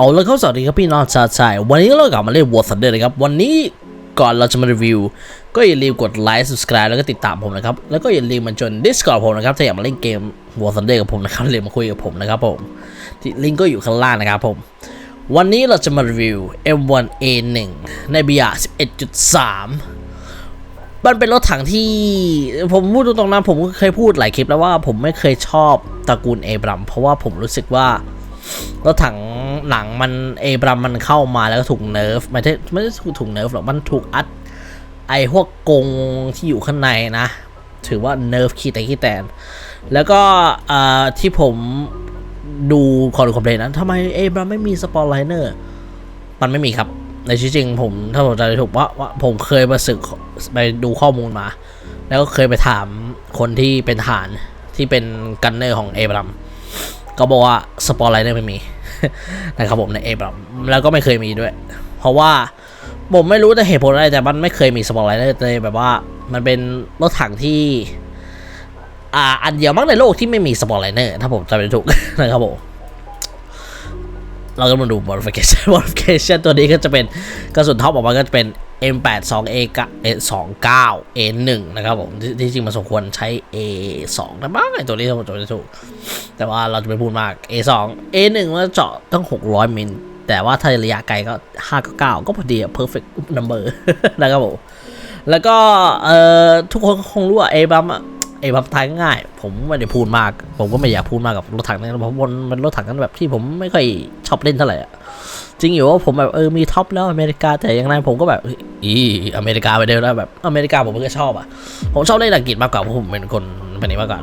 เอาแล้วเขาสวัสดีครับพี่น้องชาวไทยวันนี้เรากลับมาเล่น War Thunder นะครับ วันนี้ก่อนเราจะมารีวิว ก็อย่าลืมกดไลค์ subscribe แล้วก็ติดตามผมนะครับ แล้วก็อย่าลืมมาจน Discord ผมนะครับ ถ้าอยากมาเล่นเกม War Thunder กับผมนะครับเรียนมาคุยกับผมนะครับผมที่ลิงก์ก็อยู่ข้างล่างนะครับผม วันนี้เราจะมารีวิว M1A1 ใน BR 11.3มันเป็นรถถังที่ผมพูดตรงๆนะผมก็เคยพูดหลายคลิปแล้วว่าผมไม่เคยชอบตระกูลเอบรัม เพราะว่าผมรู้สึกว่า รถถังหลังมันเอบรัมมันเข้ามาแล้วก็ถูกเนิร์ฟไม่ใช่ไม่ได้ถูกเนิร์ฟหรอกมันถูกอัด ไอพวกกงที่อยู่ข้างในนะ ถือว่าเนิร์ฟขี้แต่ขี้แตน แล้วก็เอ่อที่ผมดูคอนคอมเพลนนั้นทำไมเอบรัมไม่มีสปอร์ไลเนอร์มันไม่มีครับ ในชีวิตจริงผมถ้าผมจะถูกว่าว่าผมเคยมาศึกไปดูข้อมูลมา แล้วก็เคยไปถามคนที่เป็นทหารที่เป็นกันเนอร์ของเอบรัม ก็บอกว่าสปอร์ไลเนอร์ไม่มีนะครับผมในเอบรัมแล้วก็ไม่เคยมีด้วย เพราะว่าผมไม่รู้แต่เหตุผลอะไรแต่มันไม่เคยมีสปอร์ไลเนอร์เลยแบบว่ามันเป็นรถถังที่อ่าอันเดียวมั้งในโลกที่ไม่มีสปอร์ไลเนอร์ถ้าผมจำไม่ถูกนะครับผมเราก็มาดู modification modification ตัวนี้ก็จะเป็นกระสุนท็อปออกมาก็จะเป็น M82A 29 A1 นะครับผมที่ที่จริงมันสมควรใช้ A2 นะบ้างไอตัวนี้ถ้าผมจำไม่ถูก แต่ว่าเราจะไม่พูดมาก A2 A1 มันเจาะตั้ง 600 มิล แต่ว่าถ้าระยะไกลก็ 599 ก็พอดีอะ perfect number นะครับผม แล้วก็เอ่อทุกคนคงรู้ว่า A บัมอะเอบัมทายง่าย ผมไม่ได้พูดมาก ผมก็ไม่อยากพูดมากกับรถถังนะเพราะมันมันรถถังกันแบบที่ผมไม่ค่อยชอบเล่นเท่าไหร่อะ จริงอยู่ว่าผมแบบเออมีท็อปแล้วอเมริกาแต่อย่างไรผมก็แบบอีอเมริกาไปเดินแล้วแบบอเมริกาผมไม่เคยชอบอะ ผมชอบเล่นอังกฤษมากกว่าเพราะผมเป็นคนเป็นนี้มากกว่า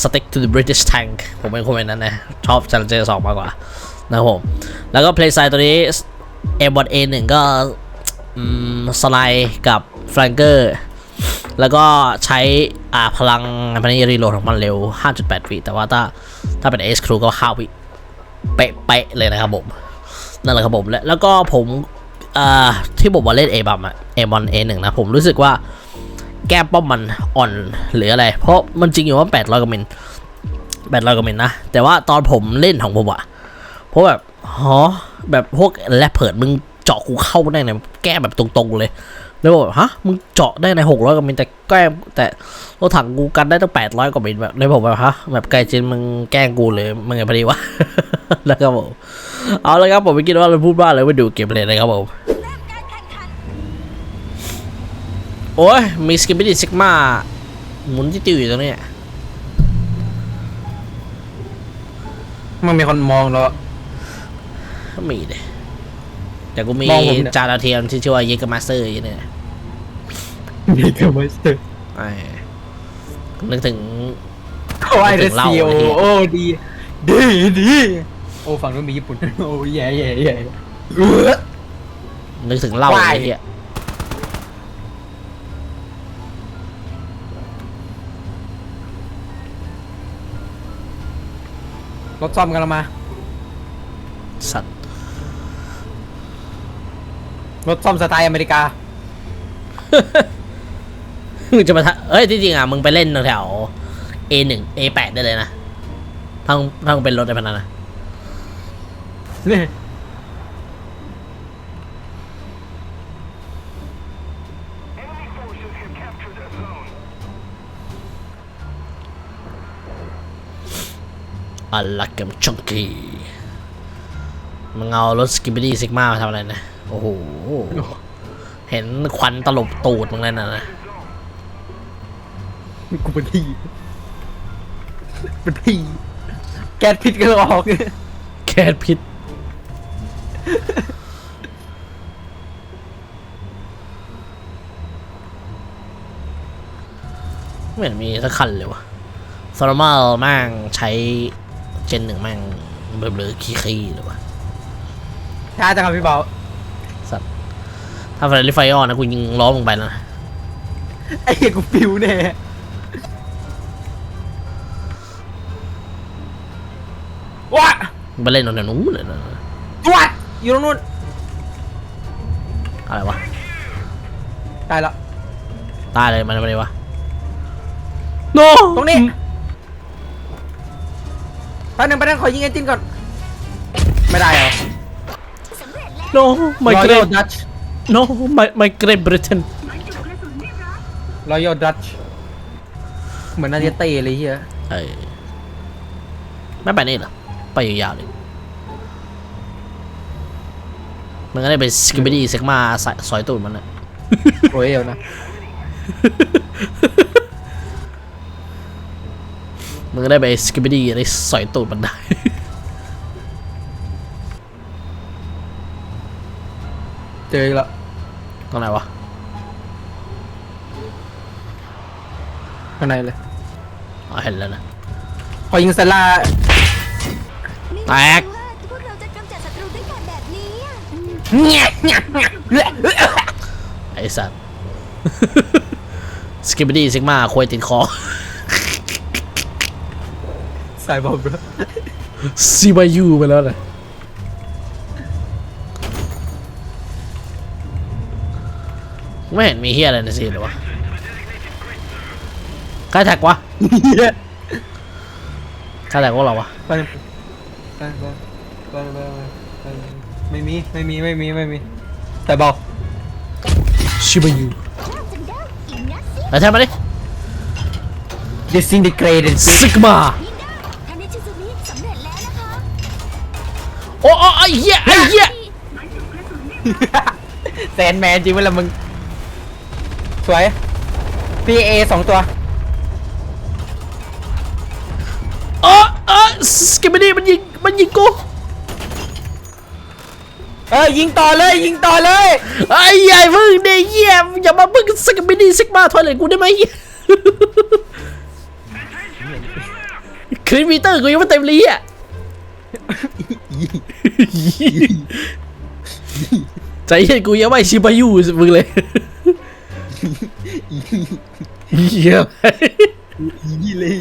stick to the British tank ผมเป็นคนแบบนั้นนะชอบ Challenger 2มากกว่านะครับผมแล้วก็ play side ตัวนี้ M1 A1 ก็สไลด์กับฟลังเกอร์แล้วก็ใช้อ่าพลังพลังรีโหลดของมันเร็ว 5.8 วิแต่ว่าถ้าถ้าเป็น S Crew ก็ 5 วิ เป๊ะๆเลยนะครับผม นั่นแหละครับผมและแล้วก็ผมที่ผมว่าเล่น A บัมอะ A1 A1 นะผมรู้สึกว่าแก้ป้อมมันอ่อนหรืออะไร เพราะมันจริงอยู่ว่า800กว่ามิล800กว่ามิลนะ แต่ว่าตอนผมเล่นของผมอะเพราะแบบฮอแบบพวกแรปเพิดมึงเจาะกูเข้าได้ไงแก้แบบตรงๆเลยแล้วบอกฮะมึงเจาะได้ในหกร้อยกว่ามิลแต่แก้แต่รถถังกูกันได้ตั้งแปดร้อยกว่ามิลแบบเลยผมแบบฮะแบบไกลจริงมึงแกล้งกูเลยมึงไงพอดีวะแล้วครับผม เอาละครับผมไม่คิดว่าเราพูดบ้าเลยไปดูเกมเลยนะครับผมโอ้ยมีสกิปปี้ดิซิกมาหมุนที่ติวอยู่ตรงนี้มันมีคนมองเราก็มีเลยแต่กูมีมองผมเนี่ยจานดาวเทียมที่ชื่อว่าเยกมาสเตอร์อยู่เนี่ยมีเทอร์มิสเตอร์ไอ้นึกถึงโอ้ยถึเดงเหล้าซีโอไอ้เหี้ยโอ้ดีดีดี โอ้ฝั่งนู้นมีญี่ปุ่น โอ้แย่แย่แย่เออนึกถึงเหล้า Why? ไอ้เหี้ยรถซ่อมกันแล้วมา สัตว์รถซ่อมสไตล์อเมริกา มึงจะมาทะเอ้ยที่จริงอะ มึงไปเล่นแถว A1 A8 ได้เลยนะทั้งทั้งเป็นรถในพันนั้นนะ นี่อัลลักกัมชงกีมึงเอารถสกิปปี้ซิกมามาทำอะไรนะ โอ้โห เห็นควันตลบตูดมึงเลยนะนะกูเป็นพี่เป็นพี่แก๊สพิษก็ออกแก๊สพิษ ไม่เห็นมีสักคันเลยวะฟอร์มาลแม่งใช้เจนหนึ่งแม่งเบลอๆขี้ๆเลยวะช้าจังครับพี่เบาสัตว์ถ้าเฟรนลิไฟออนนะกูยิงล้อมึงไปแล้วนะไอ้เหี้ยกูปิวแน่ว้ามึงไปเล่นตรงนู้นเลยนะ วัด อยู่ตรงนู้นอะไรวะตายแล้วตายเลยมันอะไรวะโนตรงนี้แป๊บนึงแป๊บนึงขอยิงไอ้จินก่อน ไม่ได้เหรอ no my Royal great Dutch no my my great Britain รอยัลดัตช์เหมือนนาเดียเต้เลยเฮียเออไม่ไปนี่เหรอไปยาวๆเลย มันก็ได้ไปสกิบดี้เซ็กมาสอยตูดมันอะโรเอลนะมันก็ได้ไปสกิบดี้ได้สอยตูดมันได้ เจออีกแล้วตรงไหนวะข้างในเลยอ๋อเห็นแล้วนะ พอยิงเซล่าแตกพวก ไอ้สัตว์สกิบดี้เซ็กมาควยติดคอสายบอลบรซีบายูไปแล้วนะไม่เห็นมีเฮียอะไรในซีนเลยวะใครแท็กวะเฮียใครแท็กพวกเราวะไปไปไปไป ไปไปไม่มีไม่มีไม่มีไม่มีสายบอลชิบายูน่าจะได้อีกนะสิไปแทนมาดิ disintegrated ซิกมานี่ได้ทานิชิซุมิสำเร็จแล้วนะคะโอ้โอ้ไอ้เหี้ยไอ้เหี้ยแซนแมนจริงเวลามึง สวยพีเอสองตัวเออเออสกิบดี้มันยิง มันยิงกู เออยิงต่อเลยยิงต่อเลยไอ้ใหญ่มึงเดียเหี้ยอย่ามามึงสกิบดี้ซิกมาทอยเลยกูได้ไหมคริสมีเตอร์กูยังไม่เต็มเลยอะใจเย็นกูยังไม่ชิบายูมึงเลยเหี้ยยี่เลย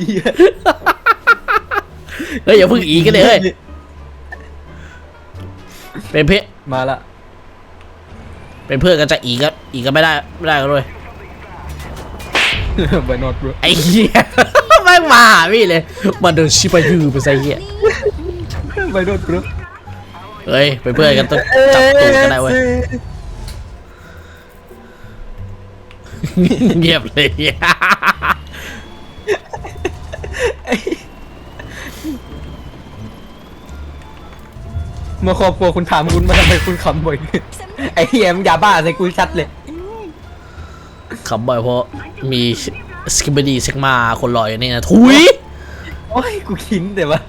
เฮ้ยอย่าเพิ่งอีกันเลยเฮ้ยเป็นเพ่ มาละเป็นเพื่อนกันจะอีก็อีก็ไม่ได้ไม่ได้กันด้วยไปนอตบรไอ้เหี้ยแม่งมาหาพี่เลยมาโดนชิบายูไปใส่เหี้ยไปนอตบรเฮ้ยเป็นเพื่อนกันต้องจับตูดกันได้เว้ยเงียบเลย เมื่อครอบครัวคุณถามคุณมาทำไมคุณขำบ่อยขึ้นไอ้เฮียมงอย่าบ้าใส่กูชัดเลยขำบ่อยเพราะมีสกิบดี้เซ็กมาคนรออยู่นี่นะทุย โอ้ย กูขินแต่ว่า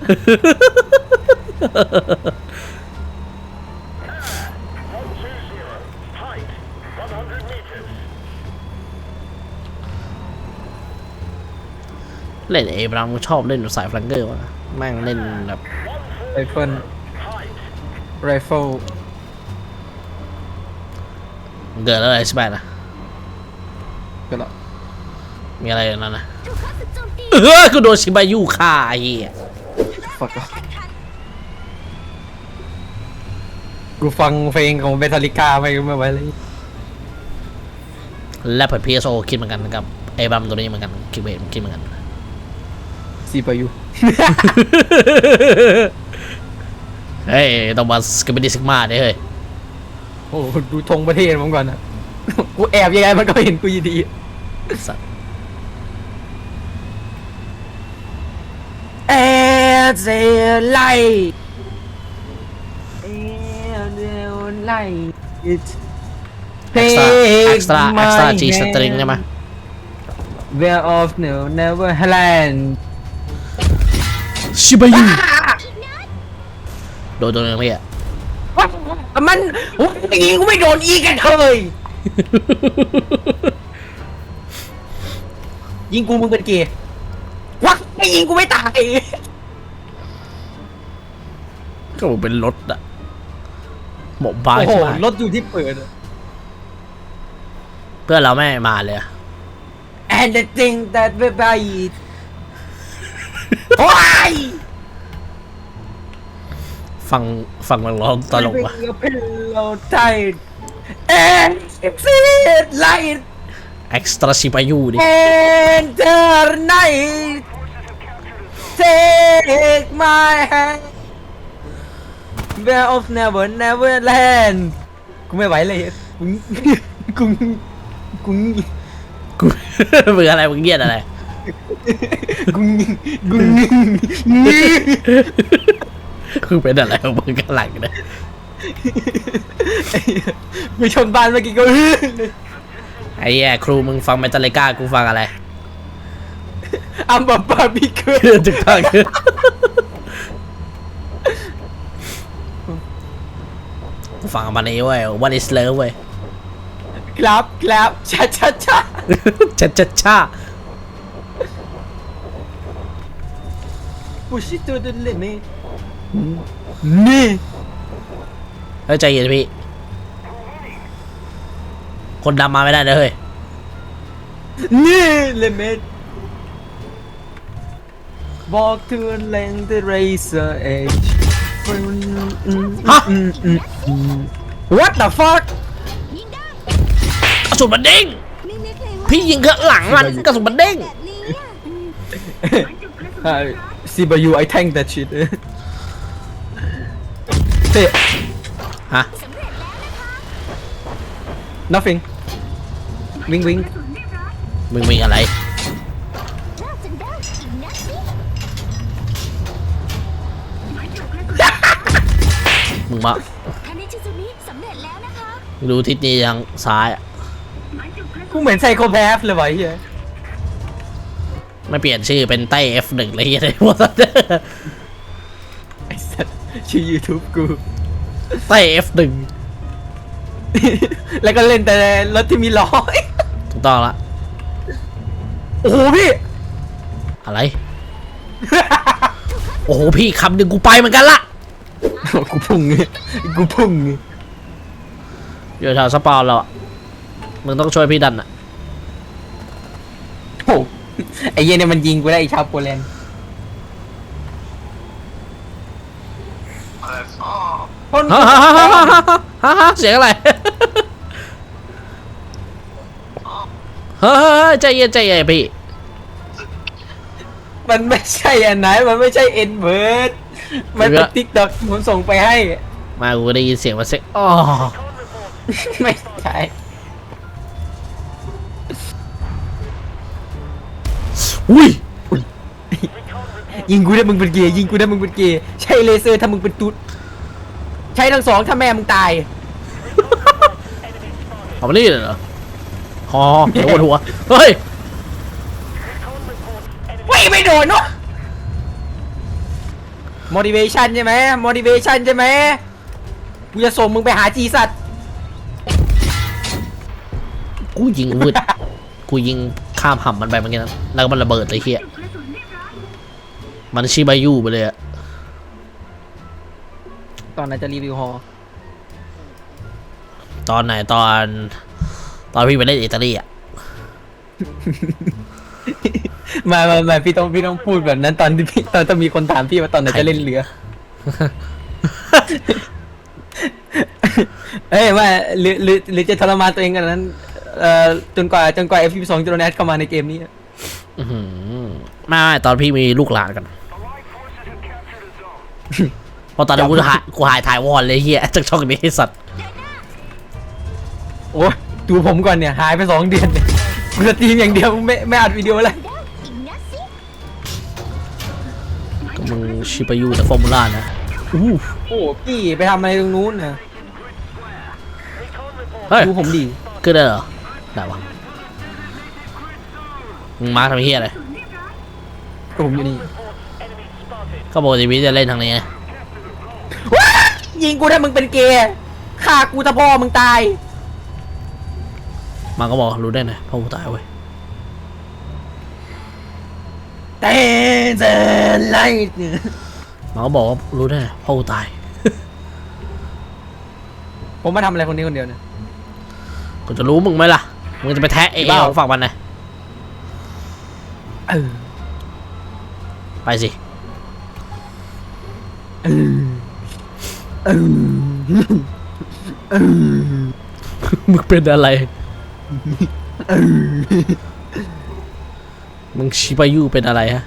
เล่นเอบรัมชอบเล่นสายฟลังเกอร์วะแม่งเล่นแบบไรเฟิล ไรเฟิลเกิดอะไรใช่ไหมนะก็แล้วมีอะไรอย่างนั้นนะถูกข้าศึกโจมตีเออกูโดนชิบายูฆ่าไอ้เหี้ยฟักกูฟังเพลงของเบทาลิก้าไปไม่ไหวเลยและเปิดพีเอสโอคิดเหมือนกันกับไอ้บัมตัวนี้เหมือนกันคิดเวทคิดเหมือนกันซีปายุ เฮ้ยต้องมาสกิบดี้ซิกมาเนี่ยเฮ้ยโอ้โหดูธงประเทศมันก่อนนะ กูแอบยังไงมันก็เห็นกูอยู่ดีสัตว์แอบเซไลแอบเซไลเอ็กซ์ตร้าเอ็กซ์ตร้าเอ็กซ์ตร้าจีสตริงใช่ไหม Where of no never land ชิบายู โดนตัวนึงพี่อะมันโอ้ยอย่างงี้กูไม่โดนอีกันเลยยิงกูมึงเป็นเกย์วักไม่ยิงกูไม่ตาย ก็บอกเป็นรถอะหมกบ้าโอ้โหใช่ไหมรถอยู่ที่เปิดอะเพื่อนเราไม่มาเลยอะ and the thing that we buy it โอ้ย ฟังฟังมันร้องตลกว่ะ Having a pillow tight and it's it light เอ็กซ์ตร้าชิบายูดิ and the night take my hand Bear of Never Never Land กูไม่ไหวเลยกูกูกูกูมึงอะไรมึงเงียดอะไร กูกู คือเป็นอะไรของมึงกันหลังเนี่ยไปชนบ้านเมื่อกี้ก็ไอ้แย่ครูมึงฟังเมทัลลิก้ากูฟังอะไรอัมบับบาร์บีคิวถูกต้องกูฟังมันนี้เว้ย What is love เว้ยครับครับช้าช้าช้าชัดชัดชา push it to the limit นี่เฮ้ยใจเย็นพี่ คนดำมาไม่ได้นะเฮ้ย นี่ limit walk to a length the razor edge ฮะ what the fuck ยิงได้กระสุนมันเด้งไม่นึกเลยว่าพี่ยิงข้างหลังมันกระสุนมันเด้ง แบบนี้อะ Uh, see by you I tank that shit เฮ้ฮะสำเร็จแล้วนะคะ nothing วิงวิงมึงมีอะไรน่าจะได้อีกนัดสิมึงมาทานิชิซุมิสำเร็จแล้วนะคะดูทิศนี้ทางซ้ายอะกูเหมือนไซโคแพสเลยวะไอ้เฮียไม่เปลี่ยนชื่อเป็นใต้ F1 เลยยังไงวะไอ้สัส ชื่อ YouTube กูใต้ F1 แล้วก็เล่นแต่รถที่มีล้อ ถูกต้องละ โอ้โหพี่ อะไร โอ้โหพี่คำหนึ่งกูไปเหมือนกันละ กูพุ่งไงกูพุ่งไงอยู่แถวสปาร์เราอะมึงต้องช่วยพี่ดันอะโอ้โหไอ้เหี้ยเนี่ยมันยิงกูได้ไอ้ชาวโปแลนด์ คนฮ่าฮ่าฮ่าฮ่าฮ่าฮ่าฮ่าเสียงอะไรเฮ้ยใจเย็นใจเย็นพี่มันไม่ใช่อันไหนมันไม่ใช่เอ็นเบิร์ดมันเป็นติ๊กต็อกผมส่งไปให้ มากูได้ยินเสียงมาเซ็กอ๋อไม่ใช่อุ้ยยิงกูได้มึงเป็นเกย์ยิงกูได้มึงเป็นเกย์ใช่เลเซอร์ถ้ามึงเป็นตุ๊ด ใช้ทั้งสองถ้าแม่มึงตาย เอามานี่เลยเหรอฮอเดี๋ยวปวดหัว เฮ้ยไม่ไม่โดนเนาะ motivation ใช่ไหม motivation ใช่ไหมกูจะส่งมึงไปหาจีสัตว์กูยิงวืดกูยิงข้ามห่ำมันไปเมื่อกี้นั้นแล้วก็มันระเบิดเลยเฮียมันชิบายุไปเลยอะ ตอนนั้นจะรีวิวฮอตอนไหนตอน ตอนพี่ไปเล่นอิตาลีอะมามามาพี่ต้องพี่ต้องพูดแบบนั้นตอนที่พี่ตอนต้องมีคนถามพี่ว่าตอนไหนจะเล่นเรือ เอ้ยว่าหรือหรือหรือจะทรมานตัวเองกันนั้นเอ่อจนกว่าจนกว่า F2 จะโดนแอดเข้ามาในเกมนี้อื้อหือไม่ไม่ตอนพี่มีลูกหลานกันเพราะตอนนั้นกูหายกูหายถ่ายวอนเลยเฮียจากช่องนี้ไอ้สัตว์โอ้ยดูผมก่อนเนี่ย หายไปสองเดือนเนี่ยกูสตรีมอย่างเดียวไม่ไม่อัดวิดีโอเลยได้อีกนัดสิก็มึงชิบายุแต่ฟอร์มูล่านะอู้โอ้พี่ไปทำอะไรตรงนู้นนะเฮ้ยดูผมดีขึ้นได้เหรอได้วะมึงมาทำเฮียอะไรก็ผมอยู่นี่ก็ปกติพี่จะเล่นทางนี้ไง ว้ายิงกูถ้ามึงเป็นเกย์ฆ่ากูถ้าพ่อมึงตาย มันก็บอกรู้ได้ไงพ่อกูตายเว้ยเต้นเซนไลท์มันก็บอกว่ารู้ได้ไงพ่อกูตาย ผมมาทำอะไรคนนี้คนเดียวเนี่ย กูจะรู้มึงไหมล่ะ มึงจะไปแทะเอบ้า ของฝั่งมันนะเออไปสิ เออเออเออ มึงเป็นอะไร มึงชิบายุเป็นอะไรฮะ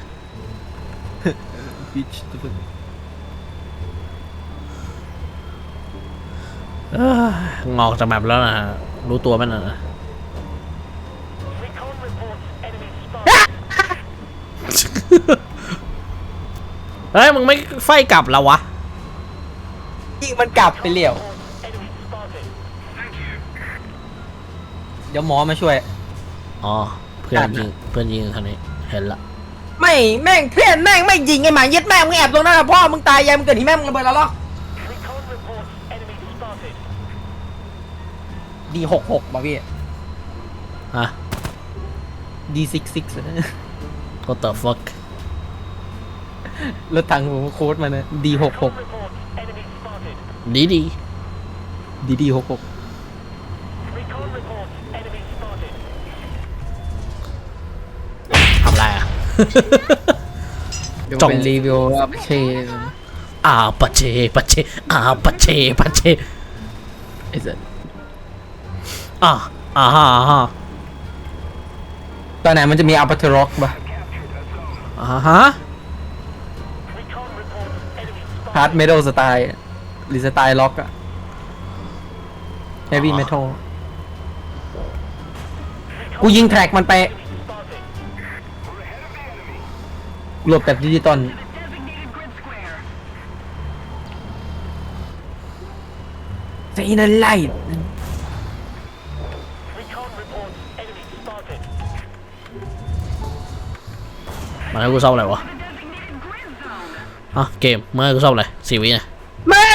งอกจากแบบแล้วนะรู้ตัวมันนะเฮ้ยมึงไม่ไฟกลับแล้ววะ มันกลับไปเลี้ยว เดี๋ยวหมอมาช่วย อ๋อ เพื่อนยิง เพื่อนยิงทางนี้เห็นละไม่แม่งเพื่อนแม่งไม่ยิงไอ้หมาเย็ดแม่งมึงแอบตรงนั้นนะพ่อมึงตายยายมึงเกิดที่แม่มึงระเบิดแล้วหรอดีหกหกป่ะพี่ฮะ ดีซิกซิก what the fuck รถถังผมโค้ดมานะดีหกหก ดีดีดีดีหกหกทำอะไรอะเดี๋ยวจ้อง เป็นรีวิวว่าไม่ใช่อาปะเชปะเชอาปะเชปะเชไอ้สัสอ่าอ่าฮะอ่าฮะตอนไหนมันจะมีอัลปาเทร็อกป่ะอ่าฮะ ฮาร์ดเมทัลสไตล์ห รือสไตล์ล็อกอะเฮฟวี่เมทัลกูยิงแทร็กมันไปหลบแบบดิจิตอลเซนันไลท์มาให้กูซ่อมอะไรวะฮะเกมมาให้กูซ่อมอะไรสี่วินะ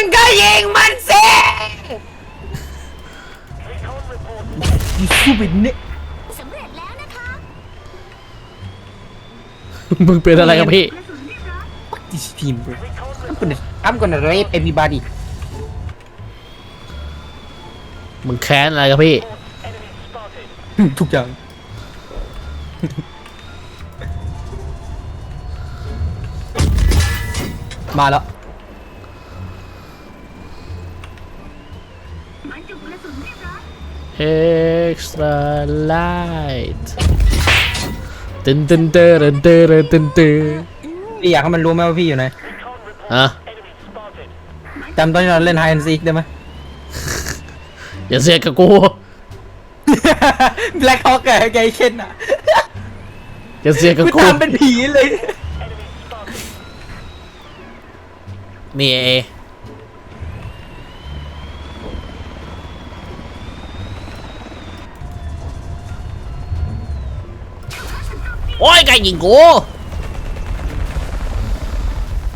มึงก็ยิงมันสิยูซูบินเนี่ยสำเร็จแล้วนะคะมึงเป็นอะไรกับพี่ this team bro I'm gonna I'm gonna rape everybody มึงแค้นอะไรกับพี่ ทุกอย่าง มาแล้ว extra light ตึนตึนเตอร์เตอร์ตึนตึนพี่อยากให้มันรู้ไหมว่าพี่อยู่ไหนฮะจำตอนที่เราเล่น hide and seek ได้ไหมอย่าเสียกับกู Black Hawk กับไกเคนอะอย่าเสียกับกูกูตามเป็นผีเลย มีเอ โอ้ยไก่ยิงกู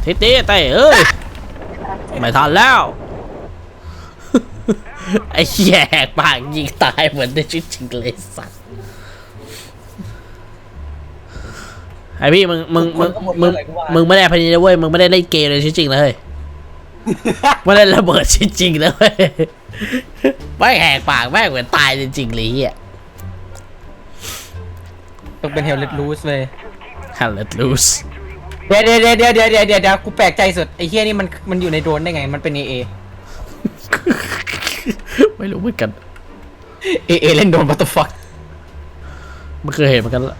ทิตีเต้เอ้ยไม่ทันแล้ว ไอ้แย่ปากยิงตายเหมือนในชีวิตจริงเลยสัตว์ไอพี่มึงมึงมึงมึงมึงไม่ได้พนีนะเว้ยมึงไม่ได้เล่นเกมในชีวิตจริงเลยไม่ได้ระเบิดชีวิตจริงเลยเว้ยไม่แหกปากแม่งเหมือนตายจริงๆเลยอะ ต้องเป็น Hell Let Loose เลยฮัลโหลลูสเดี๋ยวเดี๋ยวเดี๋ยวเดี๋ยวเดี๋ยวเดี๋ยวเดี๋ยวกูแปลกใจสุดไอ้เฮียนี่มันมันอยู่ในโดรนได้ไง มันเป็น AA ไม่รู้เหมือนกัน AA เล่นโดรน what the fuck ไม่เคยเห็นเหมือนกันละ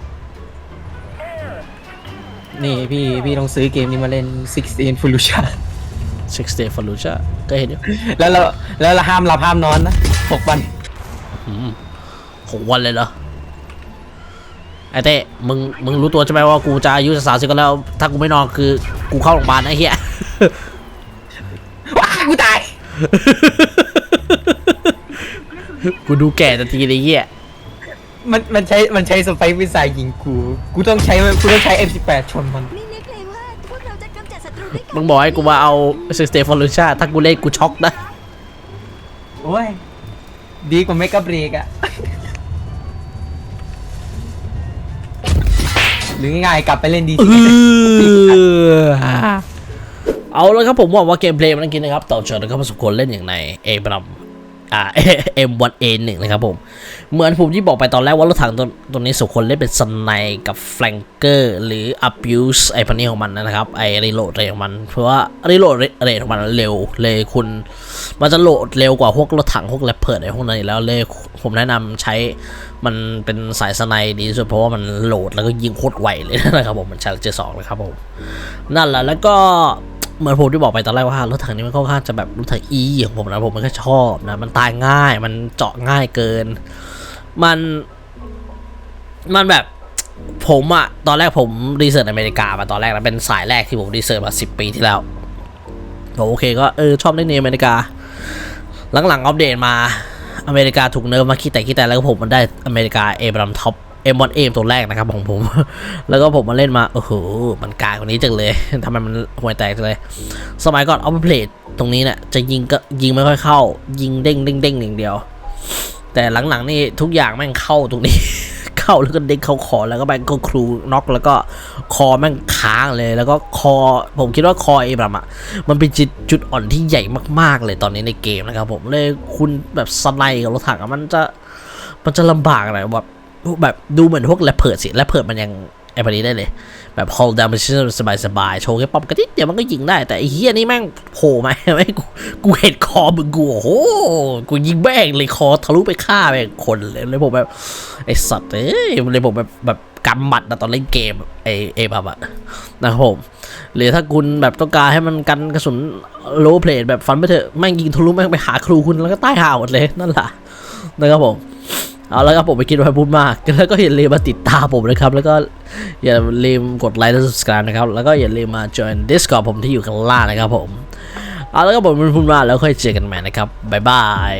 นี่พี่พี่ต้องซื้อเกมนี้มาเล่น 16 Fallujah ซิกสเตฟ l ลูชาก็เห็นอยู่แล้วเราแล้วเราห้ามหลับห้ามนอนนะหกวันหกวันเลยเหรอ ไอเต้มึง มึงรู้ตัวใช่ไหมว่ากูจะอายุสามสิบกันแล้ว ถ้ากูไม่นอนคือ กูเข้าโรงพยาบาลนะไอ้เหี้ยว้ากูตาย กูดูแก่ทันทีเลยไอ้เหี้ย มันมันใช้ มันใช้สไปร์วิสัยยิงกู กูต้องใช้ กูต้องใช้ M18 ชนมันมีนึกเลยว่าพวกเราจะกำจัดศัตรูด้วยกันมึงบอกให้กูมาเอาซิกสเตฟ l ลูชาถ้ากูเล่นกูช็อกนะ โอ้ย ดีกว่าไม่กับเบรกอะ หรือง่ายๆกลับไปเล่นดีเออเอาเลยครับผมหวังว่าเกมเพลย์มันกินนะครับต่อเชิญนะครับประสบคนเล่นอย่างในเอบรัม อ่า M1A1 นะครับผม เหมือนผมที่บอกไปตอนแรกว่ารถถังตัวตัวนี้สุคนเล่นเป็นสไนกับแฟลงเกอร์หรือ abuse ไอ้พันนี้ของมันนะครับ ไอ้รีโหลดเรทของมัน เพราะว่ารีโหลดเรทของมันเร็วเลยคุณ มันจะโหลดเร็วกว่าพวกรถถังพวกแรปเพิร์ดไอ้พวกนั้นแล้วเลยผมแนะนำใช้มันเป็นสายสไนดีที่สุดเพราะว่ามันโหลดแล้วก็ยิงโคตรไวเลยนะครับผมมันชาร์จสองนะครับผมนั่นแหละแล้วก็ เหมือนผมที่บอกไปตอนแรกว่ารถถังนี้มันค่อนข้างจะแบบรถถังอีของผมนะผมมันก็ชอบนะมันตายง่าย มันเจาะง่ายเกิน มัน มันแบบผมอะตอนแรกผมรีเสิร์ชอเมริกามาตอนแรกนะเป็นสายแรกที่ผมรีเสิร์ชมาสิปีที่แล้วผมโอเคก็เออชอบเล่นในอเมริกา หลังๆอัปเดตมาอเมริกาถูกเนิร์ฟมาคิดแต่คิดแต่แล้วผมมันได้อเมริกาเอบรัมท็อป เอ็มบอลเอมตัวแรกนะครับของผม แล้วก็ผมมาเล่นมาโอ้โหมันกายกว่านี้จังเลยทำไมมันห่วยแตกจังเลย สมัยก่อนเอาไปเพลทตรงนี้เนี่ยจะยิงก็ยิงไม่ค่อยเข้า ยิงเด้งเด้งเด้งอย่างเดียว แต่หลังๆนี่ทุกอย่างแม่งเข้าตรงนี้ เข้าแล้วก็เด้งเข้าคอแล้วก็แม่งก็ครูน็อกแล้วก็คอแม่งค้างเลย แล้วก็คอ ผมคิดว่าคอเอบรัมอะมันเป็นจุดจุดอ่อนที่ใหญ่มากๆเลยตอนนี้ในเกมนะครับผมเลยคุณแบบสไนด์กับรถถังมันจะมันจะลำบากหน่อยแบบ แบบดูเหมือนพวกแรปเพิดสิแรปเพิดมันยังไอ้พวกนี้ได้เลย แบบ hold down position สบายๆโชว์แค่ป๊อปกระติดเดี๋ยวมันก็ยิงได้แต่ไอ้เฮียนี่แม่งโผล่มาแม่งกูกูเห็นคอมึงกูโอ้โหกูยิงแม่งเลยคอทะลุไปฆ่าแม่งคนเลยเลยผมแบบไอ้สัตว์เอ้ยเลยผมแบบแบบกำหมัดนะตอนเล่นเกมไอเอบับอะนะครับผมหรือถ้าคุณแบบต้องการให้มันกันกระสุนโลเพลทแบบฟันไปเถอะแม่งยิงทะลุแม่งไปหาครูคุณแล้วก็ใต้หาหมดเลยนั่นแหละนะครับผม เอาแล้วครับผมไปคิดว่าพูดมาก แล้วก็อย่าลืมมาติดตามผมนะครับ แล้วก็อย่าลืมกดไลค์และ subscribe นะครับ แล้วก็อย่าลืมมา join Discord ผมที่อยู่ข้างล่างนะครับผม เอาแล้วก็ผมเป็นพูดมากแล้วค่อยเจอกันใหม่นะครับ บ๊ายบาย